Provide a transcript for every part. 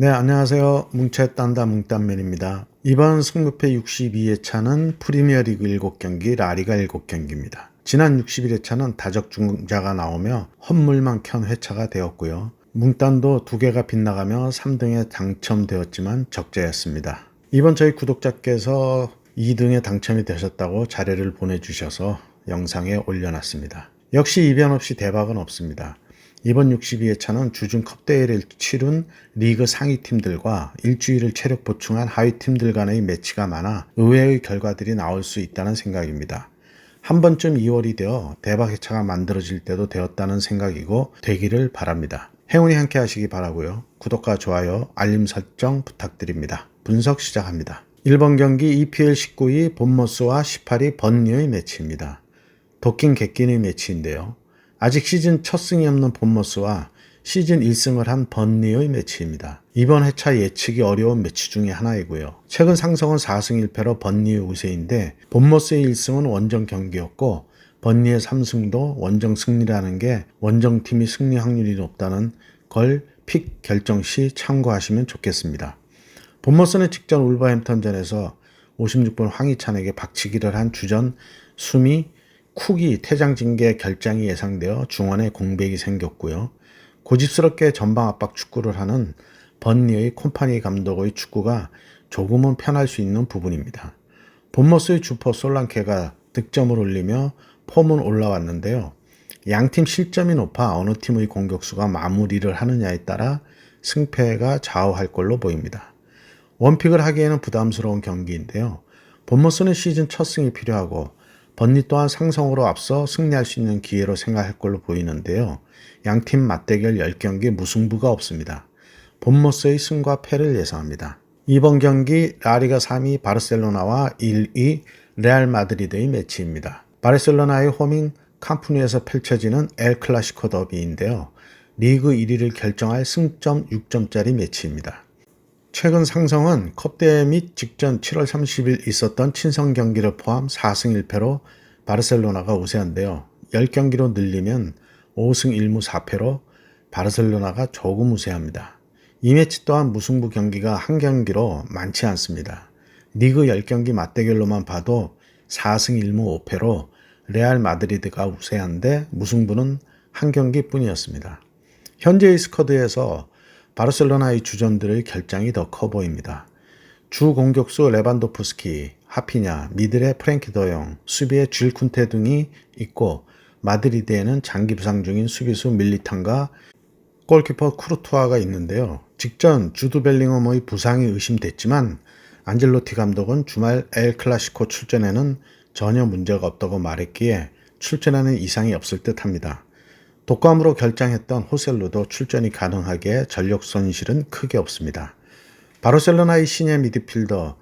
네, 안녕하세요. 뭉쳤단다 뭉딴맨입니다. 이번 승무패 62회차는 프리미어리그 7경기, 라리가 7경기입니다. 지난 61회차는 다적중자가 나오며 헛물만 켠 회차가 되었고요. 뭉딴도 두 개가 빗나가며 3등에 당첨되었지만 적재였습니다. 이번 저희 구독자께서 2등에 당첨이 되셨다고 자료를 보내주셔서 영상에 올려놨습니다. 역시 이변 없이 대박은 없습니다. 이번 62회 차는 주중 컵 대회를 치룬 리그 상위 팀들과 일주일을 체력 보충한 하위 팀들 간의 매치가 많아 의외의 결과들이 나올 수 있다는 생각입니다. 한 번쯤 2월이 되어 대박 회차가 만들어질 때도 되었다는 생각이고 되기를 바랍니다. 행운이 함께 하시기 바라고요. 구독과 좋아요, 알림 설정 부탁드립니다. 분석 시작합니다. 1번 경기 EPL 19위 본머스와 18위 번니의 매치입니다. 도킹 객긴의 매치인데요. 아직 시즌 첫 승이 없는 본머스와 시즌 1승을 한 번니의 매치입니다. 이번 회차 예측이 어려운 매치 중의 하나이고요. 최근 상성은 4승 1패로 번니의 우세인데 본머스의 1승은 원정 경기였고 번니의 3승도 원정 승리라는 게 원정팀이 승리 확률이 높다는 걸 픽 결정 시 참고하시면 좋겠습니다. 본머스는 직전 울버햄턴전에서 56번 황희찬에게 박치기를 한 주전 수미 쿡이 퇴장 징계 결장이 예상되어 중원에 공백이 생겼고요. 고집스럽게 전방 압박 축구를 하는 번니의 콤파니 감독의 축구가 조금은 편할 수 있는 부분입니다. 본머스의 주퍼 솔랑케가 득점을 올리며 폼은 올라왔는데요. 양팀 실점이 높아 어느 팀의 공격수가 마무리를 하느냐에 따라 승패가 좌우할 걸로 보입니다. 원픽을 하기에는 부담스러운 경기인데요. 본머스는 시즌 첫 승이 필요하고 번니 또한 상성으로 앞서 승리할 수 있는 기회로 생각할 걸로 보이는데요. 양팀 맞대결 10경기 무승부가 없습니다. 본머스의 승과 패를 예상합니다. 이번 경기 라리가 3위 바르셀로나와 1위 레알 마드리드의 매치입니다. 바르셀로나의 홈인 캄프누에서 펼쳐지는 엘 클라시코 더비인데요. 리그 1위를 결정할 승점 6점짜리 매치입니다. 최근 상성은 컵대회 및 직전 7월 30일 있었던 친선 경기를 포함 4승 1패로 바르셀로나가 우세한데요. 10경기로 늘리면 5승 1무 4패로 바르셀로나가 조금 우세합니다. 이 매치 또한 무승부 경기가 한 경기로 많지 않습니다. 리그 10경기 맞대결로만 봐도 4승 1무 5패로 레알 마드리드가 우세한데 무승부는 한 경기뿐이었습니다. 현재의 스쿼드에서 바르셀로나의 주전들의 결장이 더 커 보입니다. 주 공격수 레반도프스키, 하피냐, 미들의 프랭키 더영, 수비의 줄 쿤테 등이 있고 마드리드에는 장기 부상 중인 수비수 밀리탄과 골키퍼 쿠르투아가 있는데요. 직전 주드 벨링엄의 부상이 의심됐지만 안젤로티 감독은 주말 엘 클라시코 출전에는 전혀 문제가 없다고 말했기에 출전하는 이상이 없을 듯 합니다. 독감으로 결장했던 호셀루도 출전이 가능하기에 전력 손실은 크게 없습니다. 바르셀로나의 신예 미드필더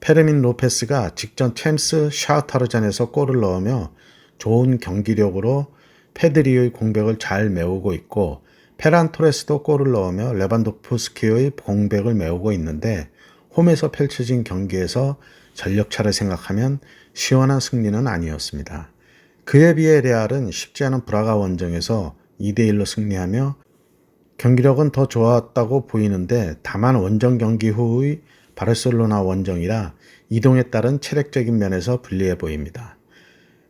페르민 로페스가 직전 챔스 샤우타르전에서 골을 넣으며 좋은 경기력으로 페드리의 공백을 잘 메우고 있고 페란 토레스도 골을 넣으며 레반도프스키의 공백을 메우고 있는데 홈에서 펼쳐진 경기에서 전력차를 생각하면 시원한 승리는 아니었습니다. 그에 비해 레알은 쉽지 않은 브라가 원정에서 2대1로 승리하며 경기력은 더 좋았다고 보이는데 다만 원정 경기 후의 바르셀로나 원정이라 이동에 따른 체력적인 면에서 불리해 보입니다.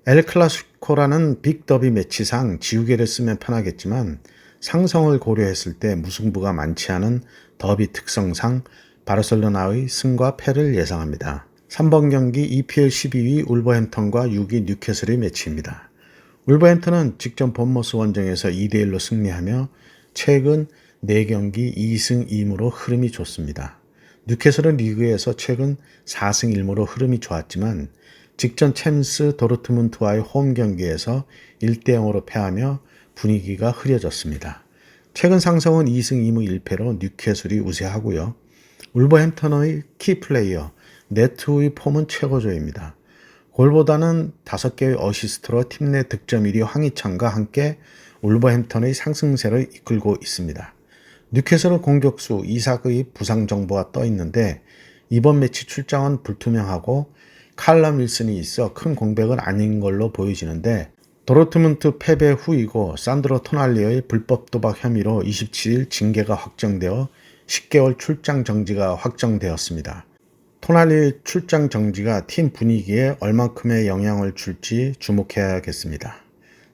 엘 클라시코라는 빅더비 매치상 지우개를 쓰면 편하겠지만 상성을 고려했을 때 무승부가 많지 않은 더비 특성상 바르셀로나의 승과 패를 예상합니다. 3번 경기 EPL 12위 울버햄턴과 6위 뉴캐슬의 매치입니다. 울버햄턴은 직전 본머스 원정에서 2대1로 승리하며 최근 4경기 2승 2무로 흐름이 좋습니다. 뉴캐슬은 리그에서 최근 4승 1무로 흐름이 좋았지만 직전 챔스 도르트문트와의 홈 경기에서 1대 0으로 패하며 분위기가 흐려졌습니다. 최근 상성은 2승 2무 1패로 뉴캐슬이 우세하고요. 울버햄턴의 키플레이어 네트의 폼은 최고조입니다. 골보다는 5개의 어시스트로 팀 내 득점 1위 황희찬과 함께 울버햄턴의 상승세를 이끌고 있습니다. 뉴캐슬은 공격수 이삭의 부상 정보가 떠 있는데 이번 매치 출장은 불투명하고 칼럼 윌슨이 있어 큰 공백은 아닌 걸로 보여지는데 도로트문트 패배 후이고 산드로 토날리의 불법 도박 혐의로 27일 징계가 확정되어 10개월 출장 정지가 확정되었습니다. 토날리 출장 정지가 팀 분위기에 얼만큼의 영향을 줄지 주목해야겠습니다.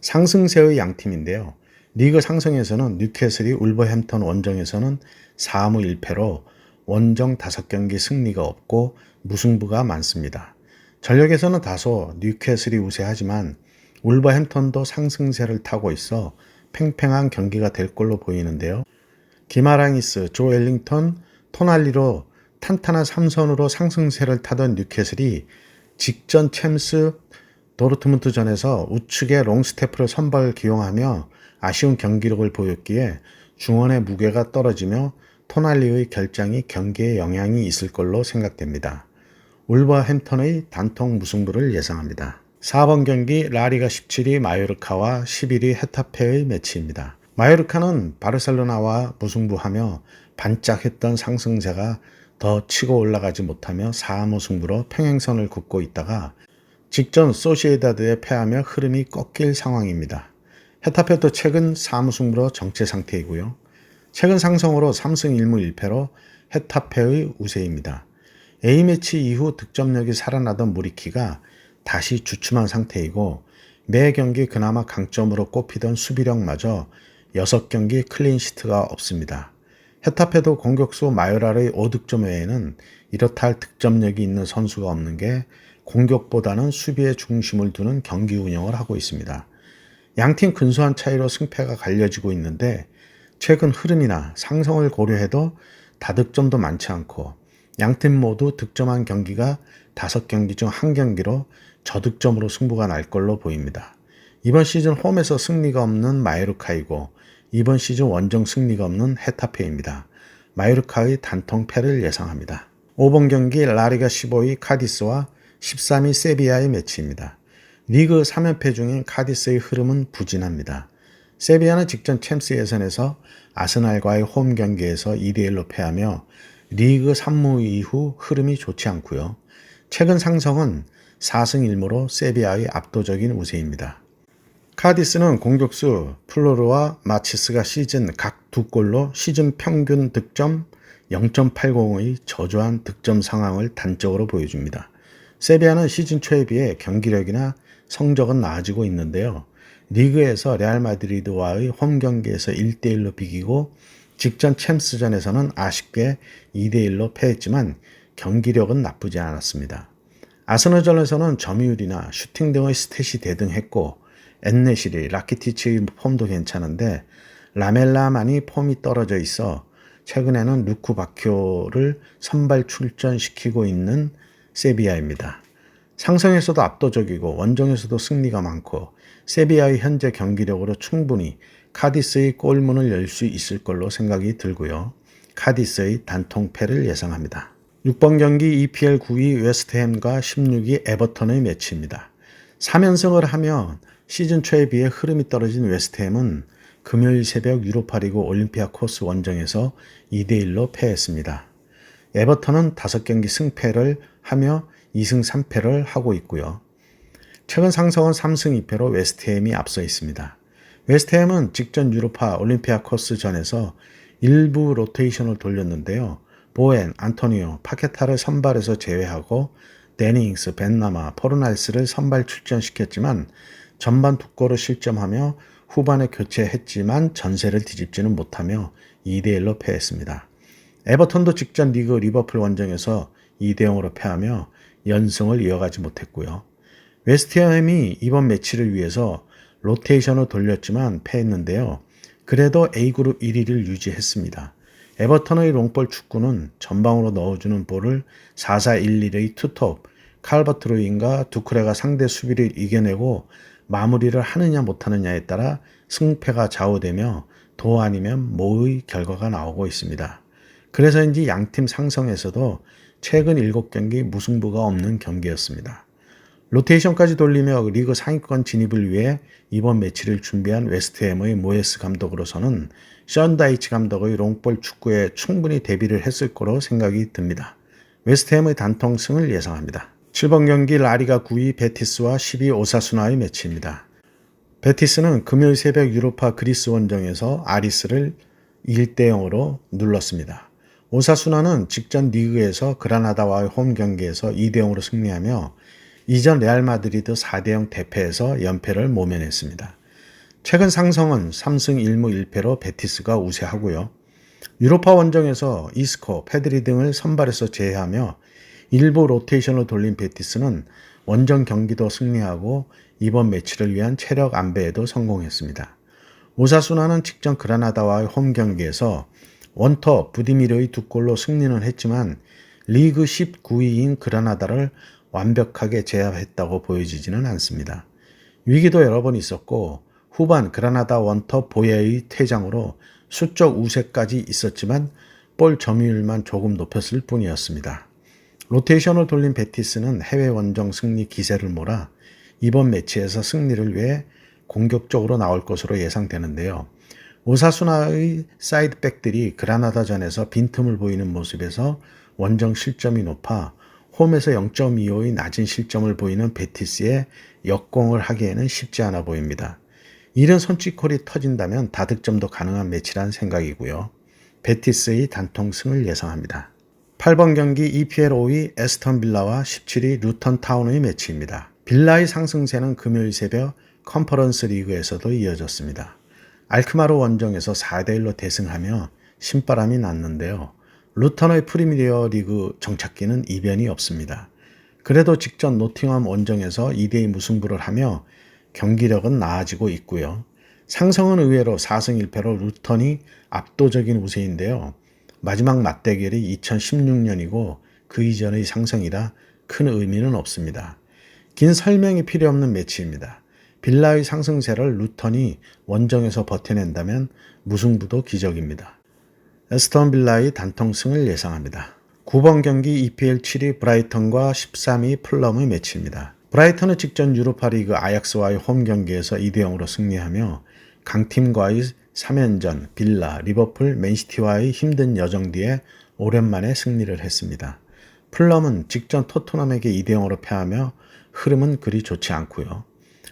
상승세의 양팀인데요. 리그 상승에서는 뉴캐슬이 울버햄턴 원정에서는 4무 1패로 원정 5경기 승리가 없고 무승부가 많습니다. 전력에서는 다소 뉴캐슬이 우세하지만 울버햄턴도 상승세를 타고 있어 팽팽한 경기가 될 걸로 보이는데요. 기마랑이스, 조 엘링턴, 토날리로 탄탄한 삼선으로 상승세를 타던 뉴캐슬이 직전 챔스 도르트문트전에서 우측에 롱스테프를 선발 기용하며 아쉬운 경기력을 보였기에 중원의 무게가 떨어지며 토날리의 결장이 경기에 영향이 있을 걸로 생각됩니다. 울버햄턴의 단통 무승부를 예상합니다. 4번 경기 라리가 17위 마요르카와 11위 헤타페의 매치입니다. 마요르카는 바르셀로나와 무승부하며 반짝했던 상승세가 더 치고 올라가지 못하며 4무 승부로 평행선을 긋고 있다가 직전 소시에다드에 패하며 흐름이 꺾일 상황입니다. 헤타페도 최근 4무 승부로 정체 상태이고요. 최근 상승으로 3승 1무 1패로 헤타페의 우세입니다. A매치 이후 득점력이 살아나던 무리키가 다시 주춤한 상태이고 매 경기 그나마 강점으로 꼽히던 수비력마저 6경기 클린시트가 없습니다. 헤타페도 공격수 마요라의 5득점 외에는 이렇다 할 득점력이 있는 선수가 없는 게 공격보다는 수비에 중심을 두는 경기 운영을 하고 있습니다. 양팀 근소한 차이로 승패가 갈려지고 있는데 최근 흐름이나 상성을 고려해도 다득점도 많지 않고 양팀 모두 득점한 경기가 5경기 중 한 경기로 저득점으로 승부가 날 걸로 보입니다. 이번 시즌 홈에서 승리가 없는 마요르카이고 이번 시즌 원정 승리가 없는 헤타페입니다. 마요르카의 단통 패를 예상합니다. 5번 경기 라리가 15위 카디스와 13위 세비야의 매치입니다. 리그 3연패 중인 카디스의 흐름은 부진합니다. 세비야는 직전 챔스 예선에서 아스날과의 홈 경기에서 2대1로 패하며 리그 3무 이후 흐름이 좋지 않고요. 최근 상성은 4승 1무로 세비야의 압도적인 우세입니다. 카디스는 공격수 플로르와 마치스가 시즌 각 두 골로 시즌 평균 득점 0.80의 저조한 득점 상황을 단적으로 보여줍니다. 세비야는 시즌 초에 비해 경기력이나 성적은 나아지고 있는데요. 리그에서 레알 마드리드와의 홈 경기에서 1대1로 비기고 직전 챔스전에서는 아쉽게 2대1로 패했지만 경기력은 나쁘지 않았습니다. 아스너전에서는 점유율이나 슈팅 등의 스탯이 대등했고 엔네실이 라키티치의 폼도 괜찮은데 라멜라만이 폼이 떨어져 있어 최근에는 루크 바키오를 선발 출전시키고 있는 세비야입니다. 상성에서도 압도적이고 원정에서도 승리가 많고 세비야의 현재 경기력으로 충분히 카디스의 골문을 열 수 있을 걸로 생각이 들고요. 카디스의 단통패를 예상합니다. 6번 경기 EPL 9위 웨스트햄과 16위 에버턴의 매치입니다. 3연승을 하면 시즌 초에 비해 흐름이 떨어진 웨스트햄은 금요일 새벽 유로파리그 올림피아 코스 원정에서 2대1로 패했습니다. 에버턴은 5경기 승패를 하며 2승 3패를 하고 있고요. 최근 상성은 3승 2패로 웨스트햄이 앞서 있습니다. 웨스트햄은 직전 유로파 올림피아 코스 전에서 일부 로테이션을 돌렸는데요. 보엔, 안토니오, 파케타를 선발에서 제외하고 데닝스, 벤나마, 포르날스를 선발 출전시켰지만 전반 두 골을 실점하며 후반에 교체했지만 전세를 뒤집지는 못하며 2대1로 패했습니다. 에버턴도 직전 리그 리버풀 원정에서 2대0으로 패하며 연승을 이어가지 못했고요. 웨스트햄이 이번 매치를 위해서 로테이션을 돌렸지만 패했는데요. 그래도 A그룹 1위를 유지했습니다. 에버턴의 롱볼 축구는 전방으로 넣어주는 볼을 4-4-1-1의 투톱, 칼버트 로인과 두크레가 상대 수비를 이겨내고 마무리를 하느냐 못하느냐에 따라 승패가 좌우되며 도 아니면 모의 결과가 나오고 있습니다. 그래서인지 양팀 상성에서도 최근 7경기 무승부가 없는 경기였습니다. 로테이션까지 돌리며 리그 상위권 진입을 위해 이번 매치를 준비한 웨스트햄의 모에스 감독으로서는 션다이치 감독의 롱볼 축구에 충분히 대비를 했을 거로 생각이 듭니다. 웨스트햄의 단통승을 예상합니다. 7번 경기 라리가 9위 베티스와 10위 오사수나의 매치입니다. 베티스는 금요일 새벽 유로파 그리스 원정에서 아리스를 1대 0으로 눌렀습니다. 오사수나는 직전 리그에서 그라나다와의 홈 경기에서 2대 0으로 승리하며 이전 레알 마드리드 4대 0 대패에서 연패를 모면했습니다. 최근 상성은 3승 1무 1패로 베티스가 우세하고요. 유로파 원정에서 이스코, 페드리 등을 선발해서 제외하며 일부 로테이션을 돌린 베티스는 원정 경기도 승리하고 이번 매치를 위한 체력 안배에도 성공했습니다. 오사수나는 직전 그라나다와의 홈 경기에서 원터 부디미르의 두 골로 승리는 했지만 리그 19위인 그라나다를 완벽하게 제압했다고 보여지지는 않습니다. 위기도 여러 번 있었고 후반 그라나다 원터 보예의 퇴장으로 수적 우세까지 있었지만 볼 점유율만 조금 높였을 뿐이었습니다. 로테이션을 돌린 베티스는 해외 원정 승리 기세를 몰아 이번 매치에서 승리를 위해 공격적으로 나올 것으로 예상되는데요. 오사수나의 사이드백들이 그라나다전에서 빈틈을 보이는 모습에서 원정 실점이 높아 홈에서 0.25의 낮은 실점을 보이는 베티스의 역공을 하기에는 쉽지 않아 보입니다. 이런 선취콜이 터진다면 다득점도 가능한 매치란 생각이고요. 베티스의 단통승을 예상합니다. 8번 경기 EPL 5위 에스턴 빌라와 17위 루턴 타운의 매치입니다. 빌라의 상승세는 금요일 새벽 컨퍼런스 리그에서도 이어졌습니다. 알크마르 원정에서 4대1로 대승하며 신바람이 났는데요. 루턴의 프리미어 리그 정착기는 이변이 없습니다. 그래도 직전 노팅엄 원정에서 2대2 무승부를 하며 경기력은 나아지고 있고요. 상성은 의외로 4승 1패로 루턴이 압도적인 우세인데요. 마지막 맞대결이 2016년이고 그 이전의 상성이라 큰 의미는 없습니다. 긴 설명이 필요 없는 매치입니다. 빌라의 상승세를 루턴이 원정에서 버텨낸다면 무승부도 기적입니다. 에스턴 빌라의 단통승을 예상합니다. 9번 경기 EPL 7위 브라이턴과 13위 플럼의 매치입니다. 브라이턴은 직전 유로파리그 아약스와의 홈 경기에서 2대 0으로 승리하며 강팀과의 3연전 빌라, 리버풀, 맨시티와의 힘든 여정 뒤에 오랜만에 승리를 했습니다. 플럼은 직전 토트넘에게 2대 0으로 패하며 흐름은 그리 좋지 않고요.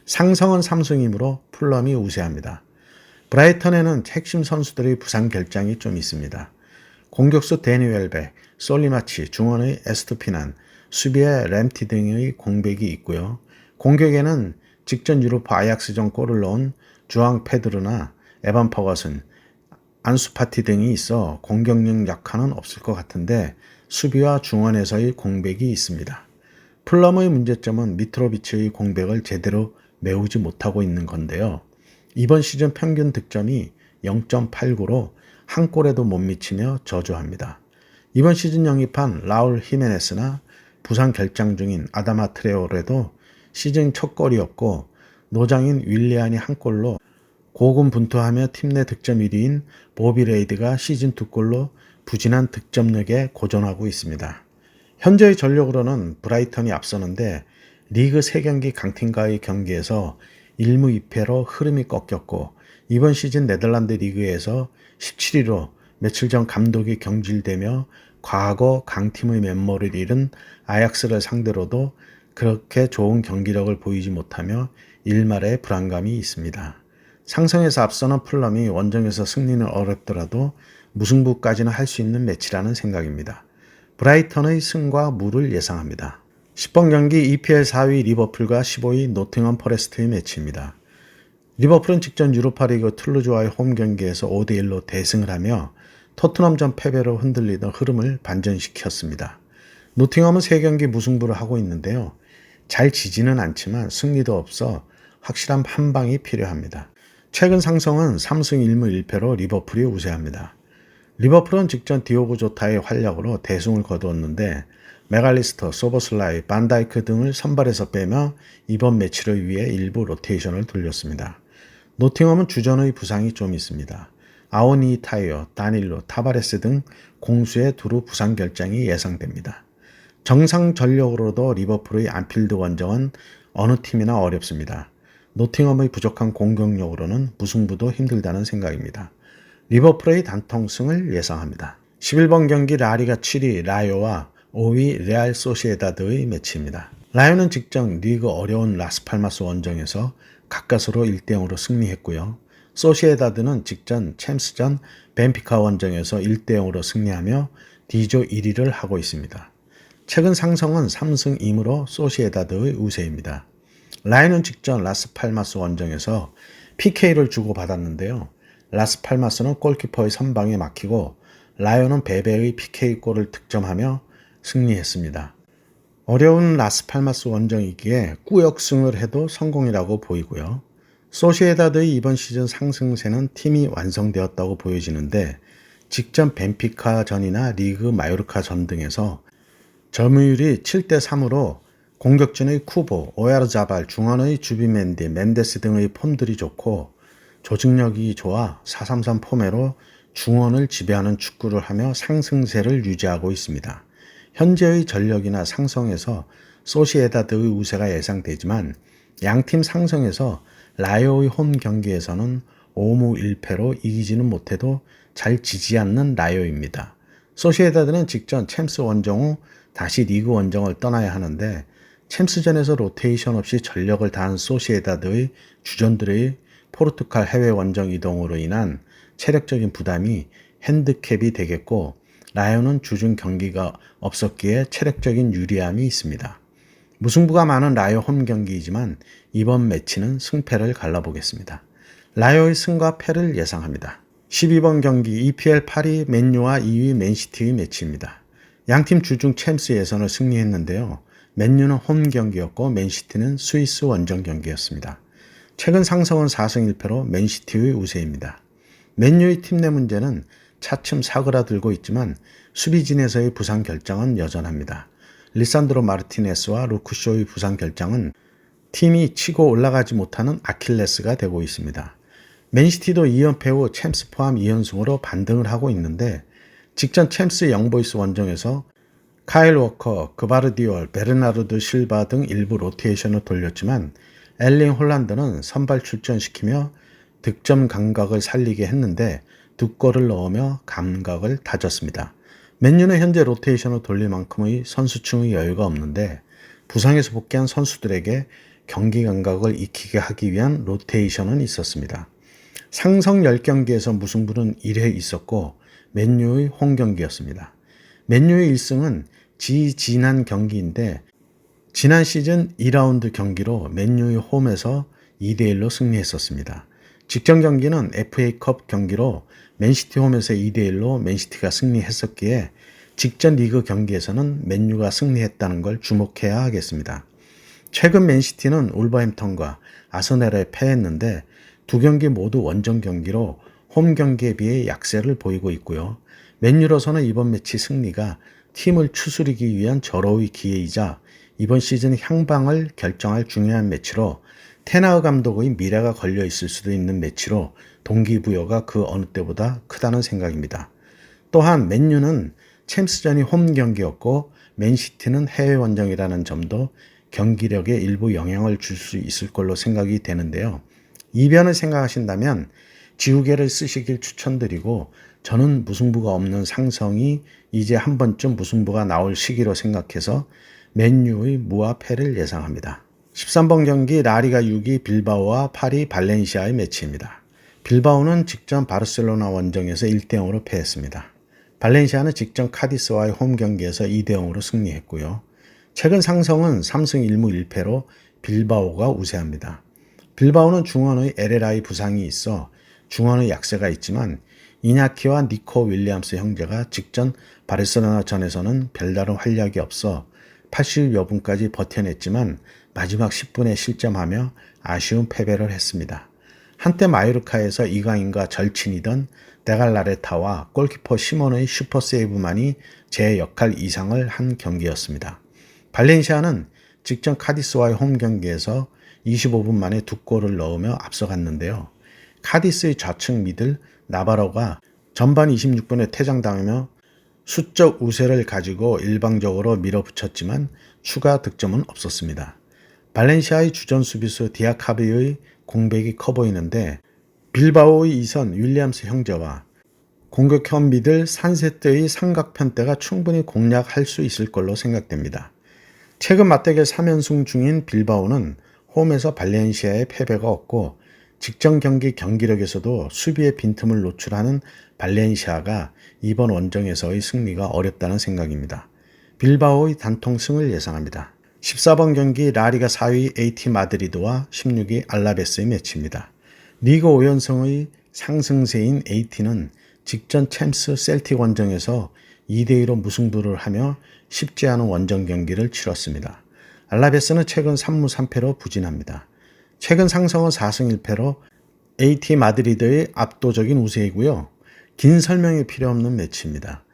상성은 3승이므로 플럼이 우세합니다. 브라이턴에는 핵심 선수들의 부상 결장이 좀 있습니다. 공격수 데니 웰백, 솔리마치, 중원의 에스토피난, 수비에 램티 등의 공백이 있고요. 공격에는 직전 유로파 아약스전 골을 넣은 주앙 페드르나 에반 퍼거슨, 안수 파티 등이 있어 공격력 약화는 없을 것 같은데 수비와 중원에서의 공백이 있습니다. 플럼의 문제점은 미트로비치의 공백을 제대로 메우지 못하고 있는 건데요. 이번 시즌 평균 득점이 0.89로 한 골에도 못 미치며 저조합니다. 이번 시즌 영입한 라울 히메네스나 부상 결장 중인 아다마 트레오레도 시즌 첫 골이었고 노장인 윌리안이 한 골로 고군분투하며 팀 내 득점 1위인 보비 레이드가 시즌 두 골로 부진한 득점력에 고전하고 있습니다. 현재의 전력으로는 브라이턴이 앞서는데 리그 3경기 강팀과의 경기에서 1무 2패로 흐름이 꺾였고 이번 시즌 네덜란드 리그에서 17위로 며칠 전 감독이 경질되며 과거 강팀의 면모를 잃은 아약스를 상대로도 그렇게 좋은 경기력을 보이지 못하며 일말의 불안감이 있습니다. 상성에서 앞서는 플럼이 원정에서 승리는 어렵더라도 무승부까지는 할 수 있는 매치라는 생각입니다. 브라이턴의 승과 무를 예상합니다. 10번 경기 EPL 4위 리버풀과 15위 노팅엄 포레스트의 매치입니다. 리버풀은 직전 유로파리그 툴루즈와의 홈 경기에서 5대1로 대승을 하며 토트넘전 패배로 흔들리던 흐름을 반전시켰습니다. 노팅엄은 3경기 무승부를 하고 있는데요. 잘 지지는 않지만 승리도 없어 확실한 한 방이 필요합니다. 최근 상성은 3승 1무 1패로 리버풀이 우세합니다. 리버풀은 직전 디오고 조타의 활약으로 대승을 거두었는데 메갈리스터, 소버슬라이, 반다이크 등을 선발해서 빼며 이번 매치를 위해 일부 로테이션을 돌렸습니다. 노팅엄은 주전의 부상이 좀 있습니다. 아오니 타이어, 다닐로, 타바레스 등 공수의 두루 부상 결장이 예상됩니다. 정상 전력으로도 리버풀의 안필드 원정은 어느 팀이나 어렵습니다. 노팅엄의 부족한 공격력으로는 무승부도 힘들다는 생각입니다. 리버풀의 단통승을 예상합니다. 11번 경기 라리가 7위 라요와 5위 레알 소시에다드의 매치입니다. 라이온은 직전 리그 어려운 라스팔마스 원정에서 가까스로 1대0으로 승리했고요. 소시에다드는 직전 챔스전 벤피카 원정에서 1대 0으로 승리하며 D조 1위를 하고 있습니다. 최근 상성은 3승 2무로 소시에다드의 우세입니다. 라인은 직전 라스팔마스 원정에서 PK를 주고받았는데요. 라스팔마스는 골키퍼의 선방에 막히고 라이온은 베베의 PK골을 득점하며 승리했습니다. 어려운 라스팔마스 원정이기에 꾸역승을 해도 성공이라고 보이고요. 소시에다드의 이번 시즌 상승세는 팀이 완성되었다고 보여지는데 직전 벤피카 전이나 리그 마요르카 전 등에서 점유율이 7대 3으로 공격진의 쿠보, 오야르자발, 중원의 주비멘디, 멘데스 등의 폼들이 좋고 조직력이 좋아 433 포매로 중원을 지배하는 축구를 하며 상승세를 유지하고 있습니다. 현재의 전력이나 상성에서 소시에다드의 우세가 예상되지만 양팀 상성에서 라이오의 홈 경기에서는 5무 1패로 이기지는 못해도 잘 지지 않는 라이오입니다. 소시에다드는 직전 챔스 원정 후 다시 리그 원정을 떠나야 하는데 챔스전에서 로테이션 없이 전력을 다한 소시에다드의 주전들의 포르투갈 해외 원정 이동으로 인한 체력적인 부담이 핸드캡이 되겠고 라이온은 주중 경기가 없었기에 체력적인 유리함이 있습니다. 무승부가 많은 라이오 홈 경기이지만 이번 매치는 승패를 갈라보겠습니다. 라이오의 승과 패를 예상합니다. 12번 경기 EPL 8위 맨유와 2위 맨시티의 매치입니다. 양팀 주중 챔스 예선을 승리했는데요. 맨유는 홈 경기였고 맨시티는 스위스 원정 경기였습니다. 최근 상성은 4승 1패로 맨시티의 우세입니다. 맨유의 팀 내 문제는 차츰 사그라들고 있지만 수비진에서의 부상 결정은 여전합니다. 리산드로 마르티네스와 루크쇼의 부상 결정은 팀이 치고 올라가지 못하는 아킬레스가 되고 있습니다. 맨시티도 2연패 후 챔스 포함 2연승으로 반등을 하고 있는데 직전 챔스 영보이스 원정에서 카일 워커, 그바르디올, 베르나르드 실바 등 일부 로테이션을 돌렸지만 엘링 홀란드는 선발 출전시키며 득점 감각을 살리게 했는데 두 골을 넣으며 감각을 다졌습니다. 맨유는 현재 로테이션을 돌릴 만큼의 선수층의 여유가 없는데 부상에서 복귀한 선수들에게 경기 감각을 익히게 하기 위한 로테이션은 있었습니다. 상성 10경기에서 무승부는 1회 있었고 맨유의 홈 경기였습니다. 맨유의 1승은 지지난 경기인데 지난 시즌 2라운드 경기로 맨유의 홈에서 2대1로 승리했었습니다. 직전 경기는 FA컵 경기로 맨시티 홈에서 2대1로 맨시티가 승리했었기에 직전 리그 경기에서는 맨유가 승리했다는 걸 주목해야 하겠습니다. 최근 맨시티는 울버햄턴과 아스날에 패했는데 두 경기 모두 원정 경기로 홈 경기에 비해 약세를 보이고 있고요. 맨유로서는 이번 매치 승리가 팀을 추스리기 위한 절호의 기회이자 이번 시즌 향방을 결정할 중요한 매치로 테나우 감독의 미래가 걸려 있을 수도 있는 매치로 동기부여가 그 어느 때보다 크다는 생각입니다. 또한 맨유는 챔스전이 홈 경기였고 맨시티는 해외 원정이라는 점도 경기력에 일부 영향을 줄 수 있을 걸로 생각이 되는데요. 이변을 생각하신다면 지우개를 쓰시길 추천드리고 저는 무승부가 없는 상성이 이제 한 번쯤 무승부가 나올 시기로 생각해서 맨유의 무와 패를 예상합니다. 13번 경기 라리가 6위 빌바오와 8위 발렌시아의 매치입니다. 빌바오는 직전 바르셀로나 원정에서 1대 0으로 패했습니다. 발렌시아는 직전 카디스와의 홈 경기에서 2대 0으로 승리했고요. 최근 상성은 3승 1무 1패로 빌바오가 우세합니다. 빌바오는 중원의 LLI 부상이 있어 중원의 약세가 있지만 이냐키와 니코 윌리엄스 형제가 직전 바르셀로나 전에서는 별다른 활약이 없어 80여 분까지 버텨냈지만 마지막 10분에 실점하며 아쉬운 패배를 했습니다. 한때 마요르카에서 이강인과 절친이던 데갈라레타와 골키퍼 시몬의 슈퍼세이브만이 제 역할 이상을 한 경기였습니다. 발렌시아는 직전 카디스와의 홈 경기에서 25분 만에 두 골을 넣으며 앞서갔는데요. 카디스의 좌측 미들 나바로가 전반 26분에 퇴장당하며 수적 우세를 가지고 일방적으로 밀어붙였지만 추가 득점은 없었습니다. 발렌시아의 주전 수비수 디아카비의 공백이 커 보이는데 빌바오의 이선 윌리엄스 형제와 공격형 미들 산세트의 삼각편대가 충분히 공략할 수 있을 걸로 생각됩니다. 최근 맞대결 3연승 중인 빌바오는 홈에서 발렌시아의 패배가 없고 직전 경기 경기력에서도 수비의 빈틈을 노출하는 발렌시아가 이번 원정에서의 승리가 어렵다는 생각입니다. 빌바오의 단통승을 예상합니다. 14번 경기 라리가 4위 AT 마드리드와 16위 알라베스의 매치입니다. 리그 5연승의 상승세인 AT는 직전 챔스 셀틱 원정에서 2대2로 무승부를 하며 쉽지 않은 원정 경기를 치렀습니다. 알라베스는 최근 3무 3패로 부진합니다. 최근 상승은 4승 1패로 AT 마드리드의 압도적인 우세이고요. 긴 설명이 필요 없는 매치입니다.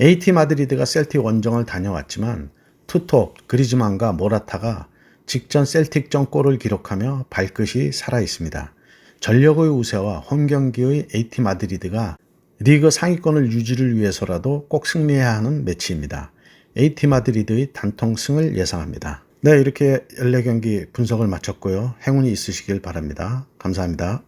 AT 마드리드가 셀틱 원정을 다녀왔지만 투톱, 그리즈만과 모라타가 직전 셀틱전 골을 기록하며 발끝이 살아 있습니다. 전력의 우세와 홈 경기의 AT 마드리드가 리그 상위권을 유지를 위해서라도 꼭 승리해야 하는 매치입니다. AT 마드리드의 단통승을 예상합니다. 네, 이렇게 14경기 분석을 마쳤고요. 행운이 있으시길 바랍니다. 감사합니다.